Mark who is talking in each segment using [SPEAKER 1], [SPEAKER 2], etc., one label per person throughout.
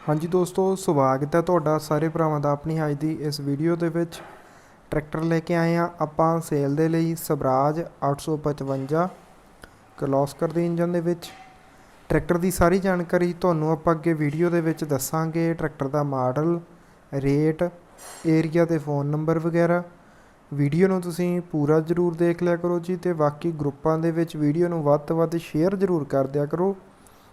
[SPEAKER 1] ਹਾਂਜੀ ਦੋਸਤੋ, ਸਵਾਗਤ ਹੈ ਤੁਹਾਡਾ ਸਾਰੇ ਭਰਾਵਾਂ ਦਾ ਆਪਣੀ ਅੱਜ ਦੀ ਇਸ ਵੀਡੀਓ ਦੇ ਵਿੱਚ। ਟਰੈਕਟਰ ਲੈ ਕੇ ਆਏ ਆ ਆਪਾਂ ਸੇਲ ਦੇ ਲਈ ਸਵਰਾਜ 855 ਕਲੋਸਕਰ ਦੇ ਇੰਜਨ ਦੇ ਵਿੱਚ। ਟਰੈਕਟਰ ਦੀ ਸਾਰੀ ਜਾਣਕਾਰੀ ਤੁਹਾਨੂੰ ਆਪਾਂ ਅੱਗੇ ਵੀਡੀਓ ਦੇ ਵਿੱਚ ਦੱਸਾਂਗੇ। ਟਰੈਕਟਰ ਦਾ ਮਾਡਲ, ਰੇਟ, ਏਰੀਆ ਤੇ ਫੋਨ ਨੰਬਰ ਵਗੈਰਾ। ਵੀਡੀਓ ਨੂੰ ਤੁਸੀਂ ਪੂਰਾ ਜ਼ਰੂਰ ਦੇਖ ਲਿਆ ਕਰੋ ਜੀ ਤੇ ਬਾਕੀ ਗਰੁੱਪਾਂ ਦੇ ਵਿੱਚ ਵੀਡੀਓ ਨੂੰ ਵੱਧ ਤੋਂ ਵੱਧ ਸ਼ੇਅਰ ਜ਼ਰੂਰ ਕਰ ਦਿਆ ਕਰੋ।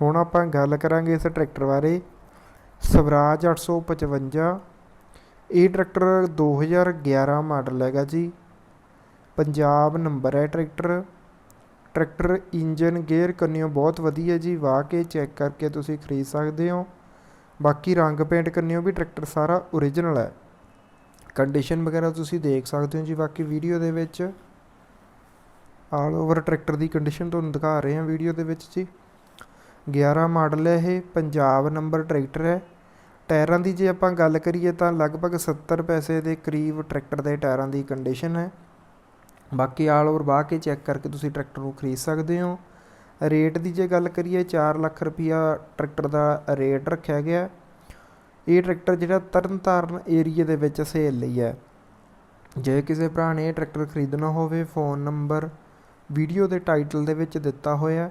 [SPEAKER 1] ਹੁਣ ਆਪਾਂ ਗੱਲ ਕਰਾਂਗੇ ਇਸ ਟਰੈਕਟਰ ਬਾਰੇ। ਸਵਰਾਜ 855 ਇਹ ਟਰੈਕਟਰ 2011 ਮਾਡਲ ਹੈਗਾ ਜੀ। ਪੰਜਾਬ ਨੰਬਰ ਹੈ ਟਰੈਕਟਰ। ਟਰੈਕਟਰ ਇੰਜਨ, ਗੇਅਰ ਕੰਨਿਓ ਬਹੁਤ ਵਧੀਆ ਜੀ। ਵਾਹ ਕੇ ਚੈੱਕ ਕਰਕੇ ਤੁਸੀਂ ਖਰੀਦ ਸਕਦੇ ਹੋ। ਬਾਕੀ ਰੰਗ ਪੇਂਟ ਕੰਨਿਓ ਵੀ ਟਰੈਕਟਰ ਸਾਰਾ ਓਰੀਜਨਲ ਹੈ। ਕੰਡੀਸ਼ਨ ਵਗੈਰਾ ਤੁਸੀਂ ਦੇਖ ਸਕਦੇ ਹੋ ਜੀ ਬਾਕੀ ਵੀਡੀਓ ਦੇ ਵਿੱਚ। ਆਲ ਓਵਰ ਟਰੈਕਟਰ ਦੀ ਕੰਡੀਸ਼ਨ ਤੁਹਾਨੂੰ ਦਿਖਾ ਰਹੇ ਹਾਂ ਵੀਡੀਓ ਦੇ ਵਿੱਚ ਜੀ। 11 ਮਾਡਲ ਹੈ ਇਹ, ਪੰਜਾਬ ਨੰਬਰ ਟਰੈਕਟਰ ਹੈ। ਟਾਇਰਾਂ ਦੀ ਜੇ ਆਪਾਂ ਗੱਲ ਕਰੀਏ ਤਾਂ ਲਗਭਗ 70 ਪੈਸੇ ਦੇ ਕਰੀਬ ਟਰੈਕਟਰ ਦੇ ਟਾਇਰਾਂ ਦੀ ਕੰਡੀਸ਼ਨ ਹੈ। ਬਾਕੀ ਆਲ ਓਵਰ ਵਾਹ ਕੇ ਚੈੱਕ ਕਰਕੇ ਤੁਸੀਂ ਟਰੈਕਟਰ ਨੂੰ ਖਰੀਦ ਸਕਦੇ ਹੋ। ਰੇਟ ਦੀ ਜੇ ਗੱਲ ਕਰੀਏ 4 ਲੱਖ ਰੁਪਿਆ ਟਰੈਕਟਰ ਦਾ ਰੇਟ ਰੱਖਿਆ ਗਿਆ। ਇਹ ਟਰੈਕਟਰ ਜਿਹੜਾ ਤਰਨਤਾਰਨ ਏਰੀਆ ਦੇ ਵਿੱਚ ਸੇਲ ਲਈ ਹੈ। ਜੇ ਕਿਸੇ ਭਰਾ ਨੇ ਇਹ ਟਰੈਕਟਰ ਖਰੀਦਣਾ ਹੋਵੇ, ਫੋਨ ਨੰਬਰ, ਵੀਡੀਓ ਦੇ ਟਾਈਟਲ ਦੇ ਵਿੱਚ ਦਿੱਤਾ ਹੋਇਆ